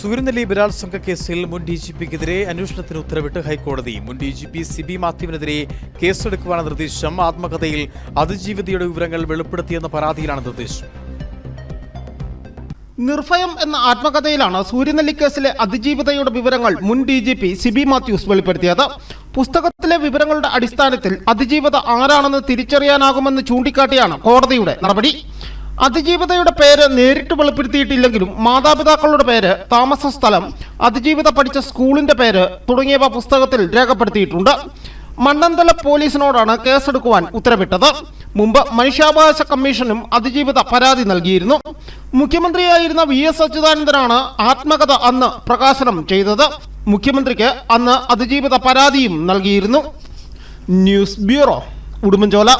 സൂര്യനെല്ലി ബലാത്സംഗ കേസിൽ മുൻ ഡി ജി പിക്കെതിരെ അന്വേഷണത്തിന് ഉത്തരവിട്ട് ഹൈക്കോടതി. മുൻ ഡി ജി പി സിബി മാത്യുവിനെതിരെ കേസെടുക്കുവാണ് നിർദ്ദേശം ആത്മകഥയിൽ അതിജീവിതയുടെ വിവരങ്ങൾ വെളിപ്പെടുത്തിയെന്ന പരാതിയിലാണ് നിർദ്ദേശം. നിർഭയം എന്ന ആത്മകഥയിലാണ് സൂര്യനെല്ലി കേസിലെ അതിജീവിതയുടെ വിവരങ്ങൾ മുൻ D G P Sibi Mathews വെളിപ്പെടുത്തിയത്. പുസ്തകത്തിലെ വിവരങ്ങളുടെ അടിസ്ഥാനത്തിൽ അതിജീവിത ആരാണെന്ന് തിരിച്ചറിയാനാകുമെന്ന് ചൂണ്ടിക്കാട്ടിയാണ് കോടതിയുടെ നടപടി. അതിജീവിതയുടെ പേര് നേരിട്ട് വെളിപ്പെടുത്തിയിട്ടില്ലെങ്കിലും മാതാപിതാക്കളുടെ പേര് താമസ സ്ഥലം അതിജീവിത പഠിച്ച സ്കൂളിന്റെ പേര് തുടങ്ങിയവ പുസ്തകത്തിൽ രേഖപ്പെടുത്തിയിട്ടുണ്ട്. മണ്ണന്തല പോലീസിനോടാണ് കേസെടുക്കുവാൻ ഉത്തരവിട്ടത്. മുമ്പ് മനുഷ്യാവകാശ കമ്മീഷനും അതിജീവിത പരാതി നൽകിയിരുന്നു. മുഖ്യമന്ത്രിയായിരുന്ന വി എസ് അച്യുതാനന്ദനാണ് ആത്മകഥ അന്ന് പ്രകാശനം ചെയ്തത്. മുഖ്യമന്ത്രിക്ക് അന്ന് അതിജീവിത പരാതിയും നൽകിയിരുന്നു. News bureau Udumbanchola.